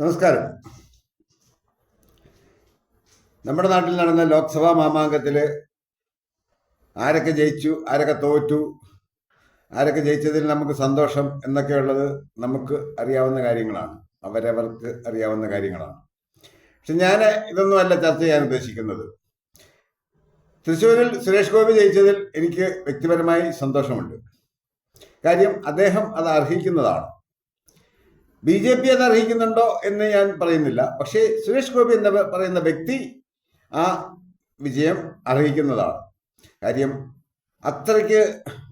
നമസ്കാരം. നമ്മുടെ നാട്ടിൽ നടന്ന ലോക്സഭാ മാമാങ്കത്തിൽ ആരൊക്കെ ജയിച്ചു ആരൊക്കെ തോറ്റു ആരൊക്കെ ജയിച്ചതിൽ നമുക്ക് സന്തോഷം എന്നൊക്കെയുള്ളത് നമുക്ക് അറിയാവുന്ന കാര്യങ്ങളാണ്. അവരവർക്ക് അറിയാവുന്ന കാര്യങ്ങളാണ്. പക്ഷെ ഞാൻ ഇതൊന്നുമല്ല ചർച്ച ചെയ്യാൻ ഉദ്ദേശിക്കുന്നത്. തൃശ്ശൂരിൽ സുരേഷ് ഗോപി ജയിച്ചതിൽ എനിക്ക് വ്യക്തിപരമായി സന്തോഷമുണ്ട്. കാര്യം അദ്ദേഹം അത് അർഹിക്കുന്നതാണ്. ബി ജെ പി അത് അർഹിക്കുന്നുണ്ടോ എന്ന് ഞാൻ പറയുന്നില്ല. പക്ഷേ സുരേഷ് ഗോപി എന്ന് പറയുന്ന വ്യക്തി ആ വിജയം അർഹിക്കുന്നതാണ് കാര്യം അത്രയ്ക്ക്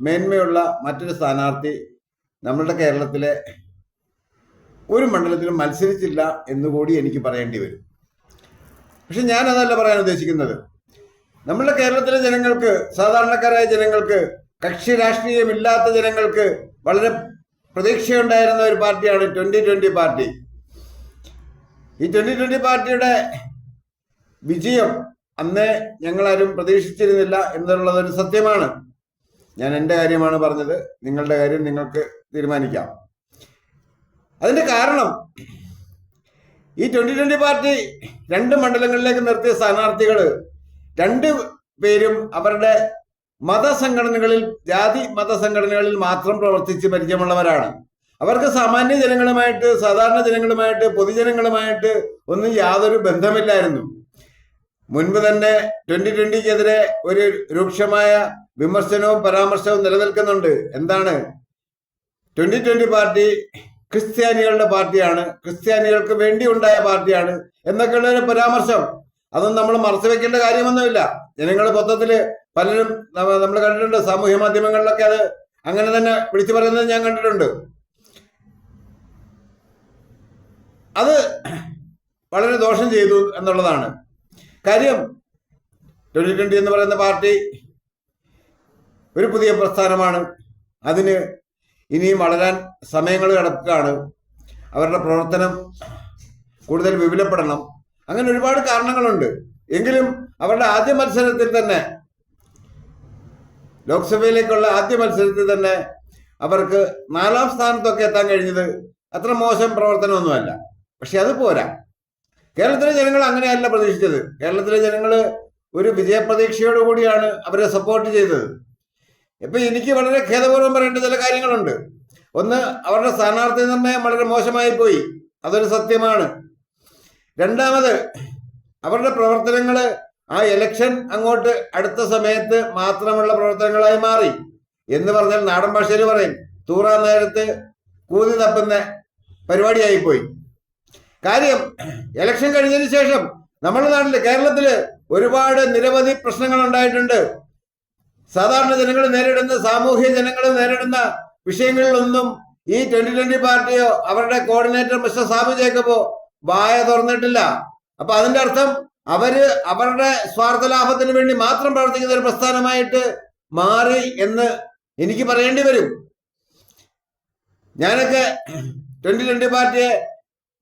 മേന്മയുള്ള മറ്റൊരു സ്ഥാനാർത്ഥി നമ്മളുടെ കേരളത്തിലെ ഒരു മണ്ഡലത്തിലും മത്സരിച്ചില്ല എന്നുകൂടി എനിക്ക് പറയേണ്ടി വരും. പക്ഷെ ഞാൻ അതല്ല പറയാൻ ഉദ്ദേശിക്കുന്നത്. നമ്മളുടെ കേരളത്തിലെ ജനങ്ങൾക്ക് സാധാരണക്കാരായ ജനങ്ങൾക്ക് കക്ഷി രാഷ്ട്രീയമില്ലാത്ത ജനങ്ങൾക്ക് വളരെ പ്രതീക്ഷയുണ്ടായിരുന്ന ഒരു പാർട്ടിയാണ് ട്വന്റി ട്വന്റി പാർട്ടി. ഈ ട്വന്റി ട്വന്റി പാർട്ടിയുടെ വിജയം അന്ന് ഞങ്ങളാരും പ്രതീക്ഷിച്ചിരുന്നില്ല എന്നുള്ളത് ഒരു സത്യമാണ്. ഞാൻ എന്റെ കാര്യമാണ് പറഞ്ഞത്. നിങ്ങളുടെ കാര്യം നിങ്ങൾക്ക് തീരുമാനിക്കാം. അതിന്റെ കാരണം ഈ ട്വന്റി ട്വന്റി പാർട്ടി രണ്ട് മണ്ഡലങ്ങളിലേക്ക് നിർത്തിയ സ്ഥാനാർത്ഥികൾ രണ്ട് പേരും അവരുടെ മതസംഘടനകളിൽ ജാതി മതസംഘടനകളിൽ മാത്രം പ്രവർത്തിച്ച് പരിചയമുള്ളവരാണ്. അവർക്ക് സാമാന്യ ജനങ്ങളുമായിട്ട് സാധാരണ ജനങ്ങളുമായിട്ട് പൊതുജനങ്ങളുമായിട്ട് ഒന്നും യാതൊരു ബന്ധമില്ലായിരുന്നു. മുൻപ് തന്നെ ട്വന്റി ട്വന്റിക്കെതിരെ ഒരു രൂക്ഷമായ വിമർശനവും പരാമർശവും നിലനിൽക്കുന്നുണ്ട്. എന്താണ്? ട്വന്റി ട്വന്റി പാർട്ടി ക്രിസ്ത്യാനികളുടെ പാർട്ടിയാണ്. ക്രിസ്ത്യാനികൾക്ക് വേണ്ടി ഉണ്ടായ പാർട്ടിയാണ് എന്നൊക്കെയുള്ള ഒരു പരാമർശം. അതൊന്നും നമ്മൾ മറച്ചു വെക്കേണ്ട കാര്യമൊന്നുമില്ല. ജനങ്ങൾ മൊത്തത്തിൽ പലരും നമ്മൾ കണ്ടിട്ടുണ്ട്. സാമൂഹ്യ മാധ്യമങ്ങളിലൊക്കെ അത് അങ്ങനെ തന്നെ വിളിച്ചു പറയുന്നത് ഞാൻ കണ്ടിട്ടുണ്ട്. അത് വളരെ ദോഷം ചെയ്തു എന്നുള്ളതാണ്. കാര്യം ട്വന്റി ട്വന്റി എന്ന് പറയുന്ന പാർട്ടി ഒരു പുതിയ പ്രസ്ഥാനമാണ്. അതിന് ഇനിയും വളരാൻ സമയങ്ങൾ കിടക്കുകയാണ് അവരുടെ പ്രവർത്തനം കൂടുതൽ വിപുലപ്പെടണം. അങ്ങനെ ഒരുപാട് കാരണങ്ങളുണ്ട്. എങ്കിലും അവരുടെ ആദ്യ മത്സരത്തിൽ തന്നെ ലോക്സഭയിലേക്കുള്ള ആദ്യ മത്സരത്തിൽ തന്നെ അവർക്ക് നാലാം സ്ഥാനത്തൊക്കെ എത്താൻ കഴിഞ്ഞത് അത്ര മോശം പ്രവർത്തനമൊന്നുമല്ല. പക്ഷെ അത് പോരാ. കേരളത്തിലെ ജനങ്ങൾ അങ്ങനെയല്ല പ്രതീക്ഷിച്ചത്. കേരളത്തിലെ ജനങ്ങൾ ഒരു വിജയപ്രതീക്ഷയോടു കൂടിയാണ് അവരെ സപ്പോർട്ട് ചെയ്തത്. ഇപ്പൊ എനിക്ക് വളരെ ഖേദപൂർവം പറയേണ്ട ചില കാര്യങ്ങളുണ്ട്. ഒന്ന് അവരുടെ സ്ഥാനാർത്ഥി നിർണയം വളരെ മോശമായി പോയി. അതൊരു സത്യമാണ്. രണ്ടാമത് അവരുടെ പ്രവർത്തനങ്ങൾ ആ ഇലക്ഷൻ അങ്ങോട്ട് അടുത്ത സമയത്ത് മാത്രമുള്ള പ്രവർത്തനങ്ങളായി മാറി. എന്ന് പറഞ്ഞാൽ നാടൻ ഭാഷയിൽ പറയും തൂറാൻ നേരത്ത് കൂതി തപ്പുന്ന പരിപാടിയായി പോയി കാര്യം ഇലക്ഷൻ കഴിഞ്ഞതിന് ശേഷം നമ്മുടെ നാട്ടിൽ കേരളത്തിൽ ഒരുപാട് നിരവധി പ്രശ്നങ്ങൾ ഉണ്ടായിട്ടുണ്ട്. സാധാരണ ജനങ്ങൾ നേരിടുന്ന സാമൂഹ്യ ജനങ്ങൾ നേരിടുന്ന വിഷയങ്ങളിലൊന്നും ഈ ട്വന്റി ട്വന്റി പാർട്ടിയോ അവരുടെ കോർഡിനേറ്റർ മിസ്റ്റർ സാബു ജേക്കബോ വായ തുറന്നിട്ടില്ല. അപ്പൊ അതിന്റെ അർത്ഥം അവർ അവരുടെ സ്വാർത്ഥ ലാഭത്തിന് വേണ്ടി മാത്രം പ്രവർത്തിക്കുന്ന ഒരു പ്രസ്ഥാനമായിട്ട് മാറി എന്ന് എനിക്ക് പറയേണ്ടി വരും. ഞാനൊക്കെ ട്വന്റി ട്വന്റി പാർട്ടിയെ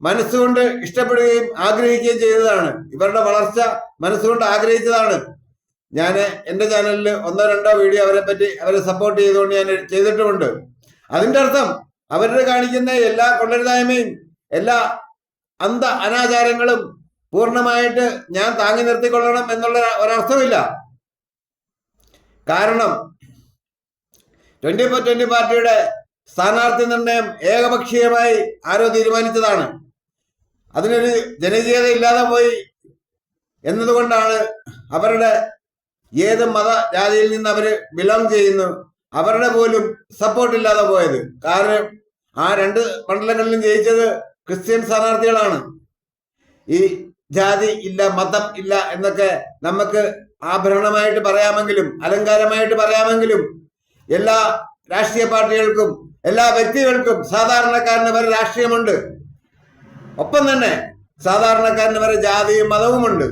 മനസ്സുകൊണ്ട് ഇഷ്ടപ്പെടുകയും ആഗ്രഹിക്കുകയും ചെയ്തതാണ്. ഇവരുടെ വളർച്ച മനസ്സുകൊണ്ട് ആഗ്രഹിച്ചതാണ്. ഞാൻ എന്റെ ചാനലിൽ ഒന്നോ രണ്ടോ വീഡിയോ അവരെ പറ്റി അവരെ സപ്പോർട്ട് ചെയ്തുകൊണ്ട് ഞാൻ ചെയ്തിട്ടുമുണ്ട്. അതിന്റെ അർത്ഥം അവരുടെ കാണിക്കുന്ന എല്ലാ കൊള്ളരുതായ്മയും എല്ലാ അന്ധ അനാചാരങ്ങളും പൂർണമായിട്ട് ഞാൻ താങ്ങി നിർത്തിക്കൊള്ളണം എന്നുള്ള ഒരർത്ഥമില്ല. കാരണം ട്വന്റി ഫോർ ട്വന്റി പാർട്ടിയുടെ സ്ഥാനാർത്ഥി നിർണയം ഏകപക്ഷീയമായി ആരോ തീരുമാനിച്ചതാണ്. അതിനൊരു ജനകീയത ഇല്ലാതെ പോയി എന്നതുകൊണ്ടാണ് അവരുടെ ഏത് മത ജാതിയിൽ നിന്ന് അവർ ബിലോങ് ചെയ്യുന്നു അവരുടെ പോലും സപ്പോർട്ട് ഇല്ലാതെ പോയത്. കാരണം ആ രണ്ട് മണ്ഡലങ്ങളിലും ജയിച്ചത് ക്രിസ്ത്യൻ സ്ഥാനാർത്ഥികളാണ്. ഈ ജാതി ഇല്ല മതം ഇല്ല എന്നൊക്കെ നമുക്ക് ആഭരണമായിട്ട് പറയാമെങ്കിലും അലങ്കാരമായിട്ട് പറയാമെങ്കിലും എല്ലാ രാഷ്ട്രീയ പാർട്ടികൾക്കും എല്ലാ വ്യക്തികൾക്കും സാധാരണക്കാരന് വരെ രാഷ്ട്രീയമുണ്ട്. ഒപ്പം തന്നെ സാധാരണക്കാരന് വരെ ജാതിയും മതവുമുണ്ട്.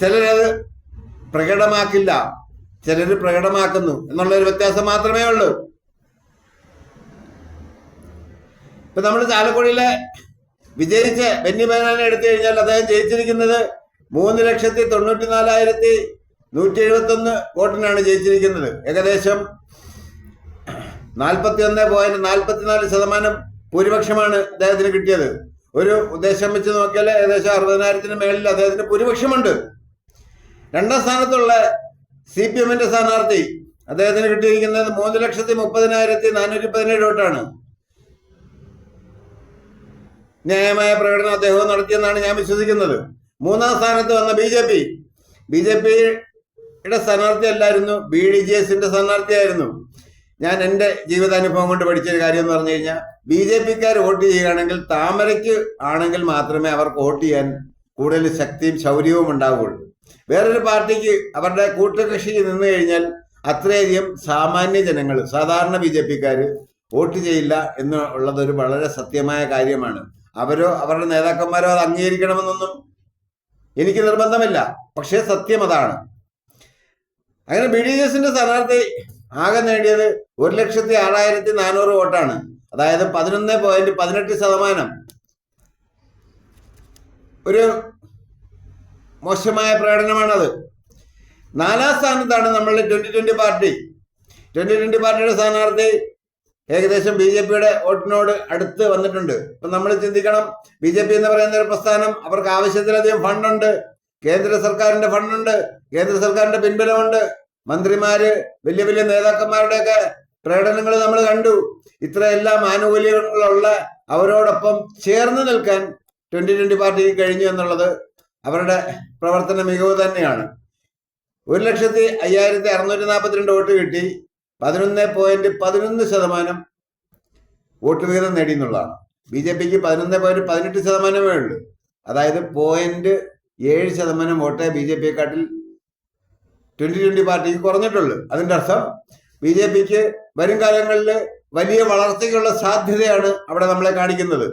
ചിലരത് പ്രകടമാക്കില്ല. ചിലർ പ്രകടമാക്കുന്നു എന്നുള്ളൊരു വ്യത്യാസം മാത്രമേ ഉള്ളൂ. ഇപ്പൊ നമ്മൾ ചാലക്കുടിയിലെ വിജയിച്ച് ബെന്നി ബനാനെ എടുത്തു കഴിഞ്ഞാൽ അദ്ദേഹം ജയിച്ചിരിക്കുന്നത് മൂന്ന് ലക്ഷത്തി തൊണ്ണൂറ്റി നാലായിരത്തി നൂറ്റി എഴുപത്തി ഒന്ന് വോട്ടിനാണ് ജയിച്ചിരിക്കുന്നത്. ഏകദേശം നാൽപ്പത്തി ഒന്ന് പോയിന്റ് നാൽപ്പത്തിനാല് ശതമാനം ഭൂരിപക്ഷമാണ് അദ്ദേഹത്തിന് കിട്ടിയത്. ഒരു ഉദ്ദേശം വെച്ച് നോക്കിയാൽ ഏകദേശം അറുപതിനായിരത്തിന് മേളിൽ അദ്ദേഹത്തിന് ഭൂരിപക്ഷമുണ്ട്. രണ്ടാം സ്ഥാനത്തുള്ള സി പി എമ്മിന്റെ സ്ഥാനാർത്ഥി അദ്ദേഹത്തിന് കിട്ടിയിരിക്കുന്നത് മൂന്ന് ലക്ഷത്തി മുപ്പതിനായിരത്തി നാനൂറ്റി പതിനേഴ് വോട്ടാണ്. ന്യായമായ പ്രകടനം അദ്ദേഹം നടത്തിയെന്നാണ് ഞാൻ വിശ്വസിക്കുന്നത്. മൂന്നാം സ്ഥാനത്ത് വന്ന B J P. B J പിയുടെ സ്ഥാനാർത്ഥി അല്ലായിരുന്നു ബി ഡി ജെ എസിന്റെ സ്ഥാനാർത്ഥിയായിരുന്നു ഞാൻ എന്റെ ജീവിതാനുഭവം കൊണ്ട് പഠിച്ചൊരു കാര്യം എന്ന് പറഞ്ഞു കഴിഞ്ഞാൽ ബി ജെ പിക്കാർ വോട്ട് ചെയ്യുകയാണെങ്കിൽ താമരയ്ക്ക് ആണെങ്കിൽ മാത്രമേ അവർക്ക് വോട്ട് ചെയ്യാൻ കൂടുതൽ ശക്തിയും ശൗര്യവും ഉണ്ടാവുകയുള്ളൂ വേറൊരു പാർട്ടിക്ക് അവരുടെ കൂട്ടുകക്ഷി നിന്ന് കഴിഞ്ഞാൽ അത്രയധികം സാമാന്യ ജനങ്ങൾ സാധാരണ ബി ജെ പിക്കാർ വോട്ട് ചെയ്യില്ല എന്നുള്ളതൊരു വളരെ സത്യമായ കാര്യമാണ്. അവരോ അവരുടെ നേതാക്കന്മാരോ അത് അംഗീകരിക്കണമെന്നൊന്നും എനിക്ക് നിർബന്ധമില്ല. പക്ഷേ സത്യം അതാണ്. അങ്ങനെ ബി ഡി എസിന്റെ സ്ഥാനാർത്ഥി ആകെ നേടിയത് ഒരു ലക്ഷത്തി ആറായിരത്തി നാനൂറ് വോട്ടാണ്. അതായത് പതിനൊന്ന് പോയിന്റ് പതിനെട്ട് ശതമാനം. ഒരു മോശമായ പ്രകടനമാണത്. നാലാം സ്ഥാനത്താണ് നമ്മളുടെ twenty twenty party. Twenty twenty പാർട്ടിയുടെ സ്ഥാനാർത്ഥി ഏകദേശം ബി ജെ പിയുടെ വോട്ടിനോട് അടുത്ത് വന്നിട്ടുണ്ട്. ഇപ്പൊ നമ്മൾ ചിന്തിക്കണം ബി ജെ പി എന്ന് പറയുന്ന ഒരു പ്രസ്ഥാനം അവർക്ക് ആവശ്യത്തിലധികം ഫണ്ടുണ്ട്. കേന്ദ്ര സർക്കാരിന്റെ ഫണ്ടുണ്ട് കേന്ദ്ര സർക്കാരിന്റെ പിൻബലമുണ്ട്. മന്ത്രിമാര് വലിയ വലിയ നേതാക്കന്മാരുടെയൊക്കെ പ്രകടനങ്ങൾ നമ്മൾ കണ്ടു. ഇത്രയെല്ലാം ആനുകൂല്യങ്ങളുള്ള അവരോടൊപ്പം ചേർന്ന് നിൽക്കാൻ ട്വന്റി ട്വന്റി പാർട്ടിക്ക് കഴിഞ്ഞു എന്നുള്ളത് അവരുടെ പ്രവർത്തന മികവ് തന്നെയാണ്. ഒരു ലക്ഷത്തി അയ്യായിരത്തി അറുന്നൂറ്റി നാൽപ്പത്തിരണ്ട് വോട്ട് കിട്ടി. പതിനൊന്ന് പോയിന്റ് പതിനൊന്ന് ശതമാനം വോട്ട് വീതം നേടി എന്നുള്ളതാണ്. ബി ജെ പിക്ക് പതിനൊന്ന് പോയിന്റ് പതിനെട്ട് ശതമാനമേ ഉള്ളൂ. അതായത് പോയിന്റ് ഏഴ് ശതമാനം വോട്ട് ബി ജെ പിയെക്കാട്ടിൽ ട്വന്റി ട്വന്റി പാർട്ടിക്ക് കുറഞ്ഞിട്ടുള്ളൂ. അതിന്റെ അർത്ഥം ബി ജെ പിക്ക് വരും കാലങ്ങളിൽ വലിയ വളർച്ചയ്ക്കുള്ള സാധ്യതയാണ് അവിടെ നമ്മളെ കാണിക്കുന്നത്.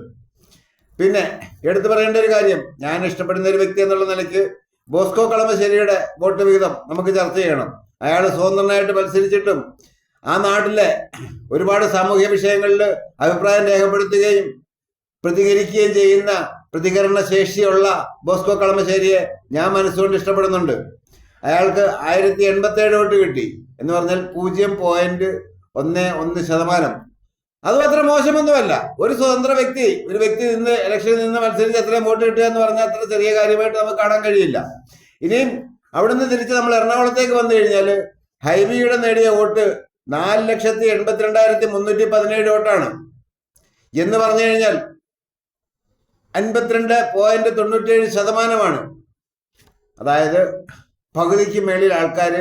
പിന്നെ എടുത്തു പറയേണ്ട ഒരു കാര്യം ഞാൻ ഇഷ്ടപ്പെടുന്ന ഒരു വ്യക്തി എന്നുള്ള നിലയ്ക്ക് ബോസ്കോ കളമശ്ശേരിയുടെ വോട്ട് വിഹിതം നമുക്ക് ചർച്ച ചെയ്യണം. അയാൾ സ്വതന്ത്രനായിട്ട് മത്സരിച്ചിട്ടും ആ നാട്ടിലെ ഒരുപാട് സാമൂഹ്യ വിഷയങ്ങളിൽ അഭിപ്രായം രേഖപ്പെടുത്തുകയും പ്രതികരിക്കുകയും ചെയ്യുന്ന പ്രതികരണ ശേഷിയുള്ള ബോസ്കോ കളമശ്ശേരിയെ ഞാൻ മനസ്സുകൊണ്ട് ഇഷ്ടപ്പെടുന്നുണ്ട്. അയാൾക്ക് ആയിരത്തി എൺപത്തി ഏഴ് വോട്ട് കിട്ടി എന്ന് പറഞ്ഞാൽ പൂജ്യം പോയിന്റ് ഒന്ന് ഒന്ന് ശതമാനം. അത് അത്ര മോശമൊന്നുമല്ല. ഒരു സ്വതന്ത്ര വ്യക്തി ഒരു വ്യക്തി നിന്ന് ഇലക്ഷനിൽ നിന്ന് മത്സരിച്ച് എത്രയും വോട്ട് കിട്ടുക എന്ന് പറഞ്ഞാൽ അത്ര ചെറിയ കാര്യമായിട്ട് നമുക്ക് കാണാൻ കഴിയില്ല. ഇനിയും അവിടുന്ന് തിരിച്ച് നമ്മൾ എറണാകുളത്തേക്ക് വന്നു കഴിഞ്ഞാൽ ഹൈബിയുടെ നേടിയ വോട്ട് നാല് ലക്ഷത്തി എൺപത്തിരണ്ടായിരത്തി മുന്നൂറ്റി പതിനേഴ് വോട്ടാണ്. എന്ന് പറഞ്ഞു കഴിഞ്ഞാൽ അൻപത്തിരണ്ട് പോയിന്റ് തൊണ്ണൂറ്റേഴ് ശതമാനമാണ്. അതായത് പകുതിക്ക് മേളിൽ ആൾക്കാർ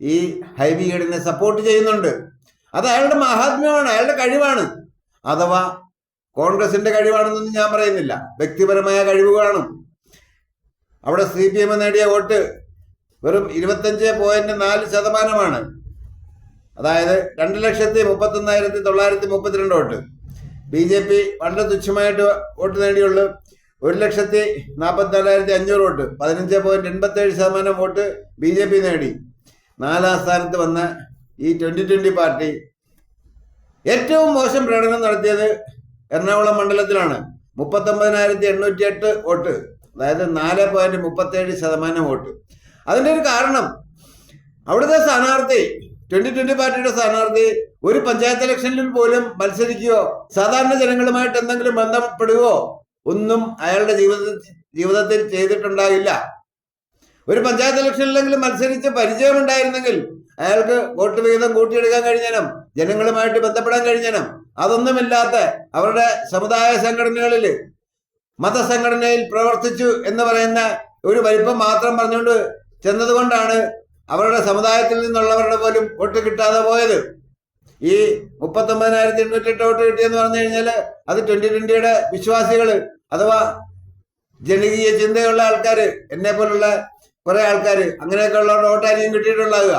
ഈ ഹൈബി ഈഡിനെ സപ്പോർട്ട് ചെയ്യുന്നുണ്ട്. അത് അയാളുടെ മഹാത്മ്യമാണ് അയാളുടെ കഴിവാണ്. അഥവാ കോൺഗ്രസിന്റെ കഴിവാണെന്നൊന്നും ഞാൻ പറയുന്നില്ല. വ്യക്തിപരമായ കഴിവുകളാണ് അവിടെ സി പി എം നേടിയ വോട്ട് വെറും ഇരുപത്തഞ്ച് പോയിന്റ് നാല് ശതമാനമാണ്. അതായത് രണ്ട് ലക്ഷത്തി മുപ്പത്തി ഒന്നായിരത്തി തൊള്ളായിരത്തി മുപ്പത്തിരണ്ട് വോട്ട്. ബി ജെ പി വളരെ തുച്ഛമായിട്ട് വോട്ട് നേടിയുള്ളൂ. ഒരു ലക്ഷത്തി നാൽപ്പത്തി നാലായിരത്തി അഞ്ഞൂറ് വോട്ട്. പതിനഞ്ച് പോയിന്റ് എൺപത്തി ഏഴ് ശതമാനം വോട്ട് ബി ജെ പി നേടി. നാലാം സ്ഥാനത്ത് വന്ന ഈ ട്വന്റി ട്വന്റി പാർട്ടി ഏറ്റവും മോശം പ്രകടനം നടത്തിയത് എറണാകുളം മണ്ഡലത്തിലാണ്. മുപ്പത്തൊമ്പതിനായിരത്തി എണ്ണൂറ്റി എട്ട് വോട്ട്. അതായത് നാല് പോയിന്റ് മുപ്പത്തേഴ് ശതമാനം വോട്ട്. അതിന്റെ ഒരു കാരണം അവിടുത്തെ സ്ഥാനാർത്ഥി ട്വന്റി ട്വന്റി പാർട്ടിയുടെ സ്ഥാനാർത്ഥി ഒരു പഞ്ചായത്ത് ഇലക്ഷനിൽ പോലും മത്സരിക്കുകയോ സാധാരണ ജനങ്ങളുമായിട്ട് എന്തെങ്കിലും ബന്ധപ്പെടുകയോ ഒന്നും അയാളുടെ ജീവിതത്തിൽ ജീവിതത്തിൽ ചെയ്തിട്ടുണ്ടാകില്ല ഒരു പഞ്ചായത്ത് ഇലക്ഷനിലെങ്കിലും മത്സരിച്ച് പരിചയമുണ്ടായിരുന്നെങ്കിൽ അയാൾക്ക് വോട്ട് വിഹിതം കൂട്ടിയെടുക്കാൻ കഴിഞ്ഞാലും ജനങ്ങളുമായിട്ട് ബന്ധപ്പെടാൻ കഴിഞ്ഞാലും അതൊന്നുമില്ലാത്ത അവരുടെ സമുദായ സംഘടനകളിൽ മതസംഘടനയിൽ പ്രവർത്തിച്ചു എന്ന് പറയുന്ന ഒരു വലിപ്പം മാത്രം പറഞ്ഞുകൊണ്ട് ചെന്നതുകൊണ്ടാണ് അവരുടെ സമുദായത്തിൽ നിന്നുള്ളവരുടെ പോലും വോട്ട് കിട്ടാതെ പോയത്. ഈ മുപ്പത്തൊമ്പതിനായിരത്തി എണ്ണൂറ്റി എട്ട് വോട്ട് കിട്ടിയെന്ന് പറഞ്ഞു കഴിഞ്ഞാൽ അത് ട്വന്റി ട്വന്റിയുടെ വിശ്വാസികൾ അഥവാ ജനകീയ ചിന്തയുള്ള ആൾക്കാർ എന്നെ പോലുള്ള കുറെ ആൾക്കാർ അങ്ങനെയൊക്കെ ഉള്ളവരുടെ വോട്ടായിരിക്കും കിട്ടിയിട്ടുണ്ടാകുക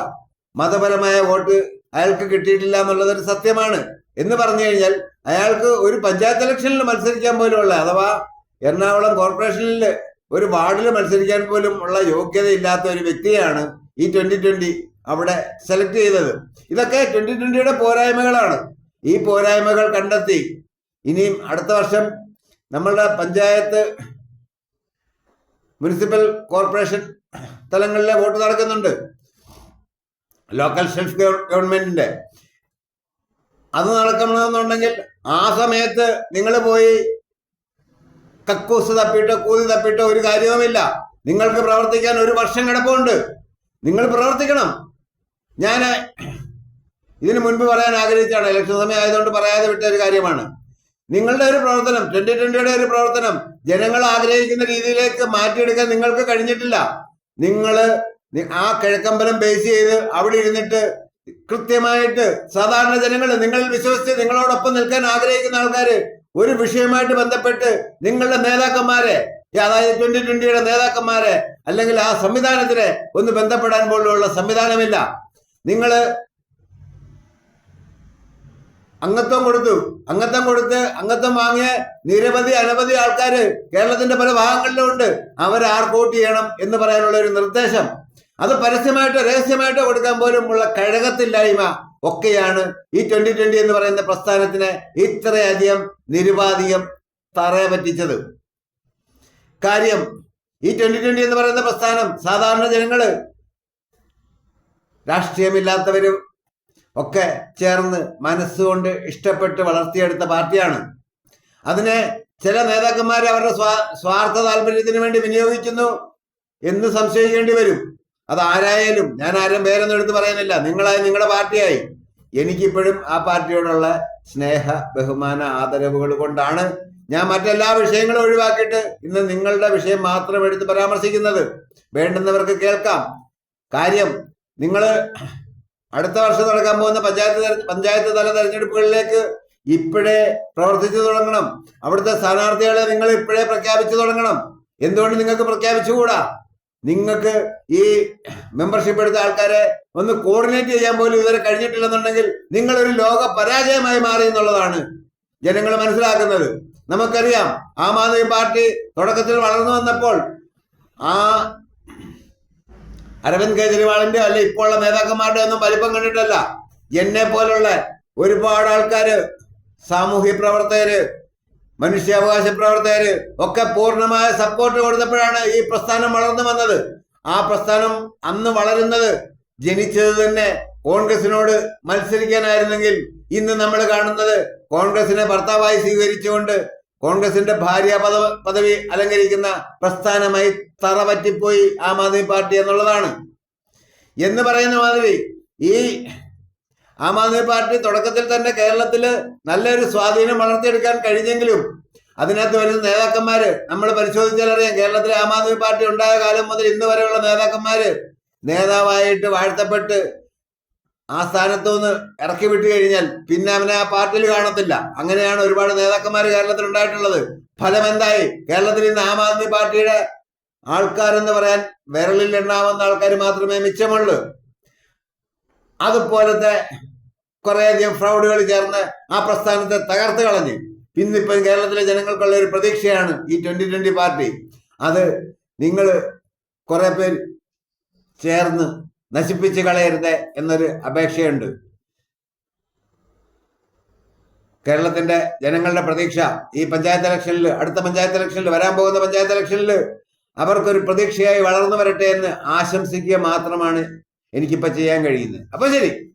മതപരമായ വോട്ട് അയാൾക്ക് കിട്ടിയിട്ടില്ല എന്നുള്ളത് ഒരു സത്യമാണ്. എന്ന് പറഞ്ഞു കഴിഞ്ഞാൽ അയാൾക്ക് ഒരു പഞ്ചായത്ത് ഇലക്ഷനിൽ മത്സരിക്കാൻ പോലും ഉള്ള അഥവാ എറണാകുളം കോർപ്പറേഷനിൽ ഒരു വാർഡിൽ മത്സരിക്കാൻ പോലും ഉള്ള യോഗ്യതയില്ലാത്ത ഒരു വ്യക്തിയാണ് ഈ ട്വന്റി ട്വന്റി അവിടെ സെലക്ട് ചെയ്തത്. ഇതൊക്കെ ട്വന്റി ട്വന്റിയുടെ പോരായ്മകളാണ്. ഈ പോരായ്മകൾ കണ്ടെത്തി ഇനിയും അടുത്ത വർഷം നമ്മളുടെ പഞ്ചായത്ത് മുനിസിപ്പൽ കോർപ്പറേഷൻ തലങ്ങളിലെ വോട്ട് നടക്കുന്നുണ്ട്. ലോക്കൽ സെൽഫ് ഗവൺമെന്റിന്റെ അത് നടക്കണമെന്നുണ്ടെങ്കിൽ ആ സമയത്ത് നിങ്ങൾ പോയി കക്കൂസ് തപ്പിയിട്ടോ കൂതി തപ്പിയിട്ടോ ഒരു കാര്യവുമില്ല. നിങ്ങൾക്ക് പ്രവർത്തിക്കാൻ ഒരു വർഷം കിടപ്പുണ്ട്. നിങ്ങൾ പ്രവർത്തിക്കണം. ഞാൻ ഇതിനു മുൻപ് പറയാൻ ആഗ്രഹിച്ചാണ് ഇലക്ഷൻ സമയം ആയതുകൊണ്ട് പറയാതെ വിട്ട ഒരു കാര്യമാണ്. നിങ്ങളുടെ ഒരു പ്രവർത്തനം ട്വന്റി ട്വന്റിയുടെ ഒരു പ്രവർത്തനം ജനങ്ങൾ ആഗ്രഹിക്കുന്ന രീതിയിലേക്ക് മാറ്റിയെടുക്കാൻ നിങ്ങൾക്ക് കഴിഞ്ഞിട്ടില്ല. നിങ്ങൾ ആ കിഴക്കമ്പലം ബേസ് ചെയ്ത് അവിടെ ഇരുന്നിട്ട് കൃത്യമായിട്ട് സാധാരണ ജനങ്ങൾ നിങ്ങളിൽ വിശ്വസിച്ച് നിങ്ങളോടൊപ്പം നിൽക്കാൻ ആഗ്രഹിക്കുന്ന ആൾക്കാര് ഒരു വിഷയമായിട്ട് ബന്ധപ്പെട്ട് നിങ്ങളുടെ നേതാക്കന്മാരെ അതായത് ട്വന്റി ട്വന്റിയുടെ നേതാക്കന്മാരെ അല്ലെങ്കിൽ ആ സംവിധാനത്തിനെ ഒന്ന് ബന്ധപ്പെടാൻ പോലുള്ള സംവിധാനമില്ല. നിങ്ങൾ അംഗത്വം കൊടുത്തു. അംഗത്വം കൊടുത്ത് അംഗത്വം വാങ്ങിയ നിരവധി അനവധി ആൾക്കാർ കേരളത്തിന്റെ പല ഭാഗങ്ങളിലും ഉണ്ട് അവരെ ആർക്കൗട്ട് ചെയ്യണം എന്ന് പറയാനുള്ള ഒരു നിർദ്ദേശം. അത് പരസ്യമായിട്ടോ രഹസ്യമായിട്ടോ കൊടുക്കാൻ പോലും ഉള്ള കഴകത്തില്ലായ്മ ഒക്കെയാണ് ഈ ട്വന്റി ട്വന്റി എന്ന് പറയുന്ന പ്രസ്ഥാനത്തിന് ഇത്രയധികം നിരുപാധികം തറയെ പറ്റിച്ചത്. കാര്യം ഈ ട്വന്റി ട്വന്റി എന്ന് പറയുന്ന പ്രസ്ഥാനം സാധാരണ ജനങ്ങൾ രാഷ്ട്രീയമില്ലാത്തവരും ഒക്കെ ചേർന്ന് മനസ്സുകൊണ്ട് ഇഷ്ടപ്പെട്ട് വളർത്തിയെടുത്ത പാർട്ടിയാണ്. അതിനെ ചില നേതാക്കന്മാർ അവരുടെ സ്വാ സ്വാർത്ഥ താല്പര്യത്തിന് വേണ്ടി വിനിയോഗിക്കുന്നു എന്ന് സംശയിക്കേണ്ടി വരും. അത് ആരായാലും ഞാൻ ആരും പേരൊന്നും എടുത്ത് പറയുന്നില്ല. നിങ്ങളായി നിങ്ങളുടെ പാർട്ടിയായി. എനിക്കിപ്പോഴും ആ പാർട്ടിയോടുള്ള സ്നേഹ ബഹുമാന ആദരവുകൾ കൊണ്ടാണ് ഞാൻ മറ്റെല്ലാ വിഷയങ്ങളും ഒഴിവാക്കിയിട്ട് ഇന്ന് നിങ്ങളുടെ വിഷയം മാത്രം എടുത്ത് പരാമർശിക്കുന്നത് വേണ്ടുന്നവർക്ക് കേൾക്കാം. കാര്യം നിങ്ങൾ അടുത്ത വർഷം നടക്കാൻ പോകുന്ന പഞ്ചായത്ത് പഞ്ചായത്ത് തല തെരഞ്ഞെടുപ്പുകളിലേക്ക് ഇപ്പോഴേ പ്രവർത്തിച്ചു തുടങ്ങണം. അവിടുത്തെ സ്ഥാനാർത്ഥികളെ നിങ്ങൾ ഇപ്പോഴേ പ്രഖ്യാപിച്ചു തുടങ്ങണം. എന്തുകൊണ്ട് നിങ്ങൾക്ക് പ്രഖ്യാപിച്ചുകൂടാ? നിങ്ങൾക്ക് ഈ മെമ്പർഷിപ്പ് എടുത്ത ആൾക്കാരെ ഒന്ന് കോർഡിനേറ്റ് ചെയ്യാൻ പോലും ഇതുവരെ കഴിഞ്ഞിട്ടില്ലെന്നുണ്ടെങ്കിൽ നിങ്ങളൊരു ലോക പരാജയമായി മാറി എന്നുള്ളതാണ് ജനങ്ങൾ മനസ്സിലാക്കുന്നത്. നമുക്കറിയാം ആം ആദ്മി പാർട്ടി തുടക്കത്തിൽ വളർന്നു വന്നപ്പോൾ ആ അരവിന്ദ് കെജ്രിവാളിന്റെ അല്ല ഇപ്പോഴുള്ള നേതാക്കന്മാരുടെ ഒന്നും വലിപ്പം കണ്ടിട്ടല്ല. എന്നെ പോലുള്ള ഒരുപാട് ആൾക്കാര് സാമൂഹ്യ പ്രവർത്തകര് മനുഷ്യാവകാശ പ്രവർത്തകര് ഒക്കെ പൂർണമായ സപ്പോർട്ട് കൊടുത്തപ്പോഴാണ് ഈ പ്രസ്ഥാനം വളർന്നു വന്നത്. ആ പ്രസ്ഥാനം അന്ന് വളരുന്നത് ജനിച്ചത് തന്നെ കോൺഗ്രസിനോട് മത്സരിക്കാനായിരുന്നെങ്കിൽ ഇന്ന് നമ്മൾ കാണുന്നത് കോൺഗ്രസിനെ ഭർത്താവായി സ്വീകരിച്ചുകൊണ്ട് കോൺഗ്രസിന്റെ ഭാര്യ പദ പദവി അലങ്കരിക്കുന്ന പ്രസ്ഥാനമായി തറപറ്റിപ്പോയി ആം ആദ്മി പാർട്ടി എന്നുള്ളതാണ്. എന്ന് പറയുന്ന മാതിരി ഈ ആം ആദ്മി പാർട്ടി തുടക്കത്തിൽ തന്നെ കേരളത്തിൽ നല്ലൊരു സ്വാധീനം വളർത്തിയെടുക്കാൻ കഴിഞ്ഞെങ്കിലും അതിനകത്ത് വരുന്ന നേതാക്കന്മാര് നമ്മൾ പരിശോധിച്ചാൽ അറിയാം കേരളത്തിലെ ആം ആദ്മി പാർട്ടി ഉണ്ടായ കാലം മുതൽ ഇന്ന് വരെയുള്ള നേതാക്കന്മാര് നേതാവായിട്ട് വാഴ്ത്തപ്പെട്ട് ആ സ്ഥാനത്തു നിന്ന് ഇറക്കി വിട്ടു കഴിഞ്ഞാൽ പിന്നെ അവനെ ആ പാർട്ടിയിൽ കാണത്തില്ല. അങ്ങനെയാണ് ഒരുപാട് നേതാക്കന്മാർ കേരളത്തിൽ ഉണ്ടായിട്ടുള്ളത് ഫലം എന്തായി കേരളത്തിൽ ഇന്ന് ആം ആദ്മി പാർട്ടിയുടെ ആൾക്കാരെന്ന് പറയാൻ വിരലിൽ എണ്ണാവുന്ന ആൾക്കാർ മാത്രമേ മിച്ചമുള്ളൂ. അതുപോലത്തെ കുറേയധികം ഫ്രൗഡുകൾ ചേർന്ന് ആ പ്രസ്ഥാനത്തെ തകർത്ത് കളഞ്ഞ് ഇന്നിപ്പം കേരളത്തിലെ ജനങ്ങൾക്കുള്ള ഒരു പ്രതീക്ഷയാണ് ഈ ട്വന്റി ട്വന്റി പാർട്ടി. അത് നിങ്ങൾ കുറെ പേര് ചേർന്ന് നശിപ്പിച്ച് കളയരുത് എന്നൊരു അപേക്ഷയുണ്ട്. കേരളത്തിന്റെ ജനങ്ങളുടെ പ്രതീക്ഷ ഈ പഞ്ചായത്ത് ഇലക്ഷനിൽ അടുത്ത പഞ്ചായത്ത് ഇലക്ഷനിൽ വരാൻ പോകുന്ന പഞ്ചായത്ത് ഇലക്ഷനിൽ അവർക്കൊരു പ്രതീക്ഷയായി വളർന്നു വരട്ടെ എന്ന് ആശംസിക്കുക മാത്രമാണ് എനിക്കിപ്പോ ചെയ്യാൻ കഴിയുന്നത്. അപ്പൊ ശരി.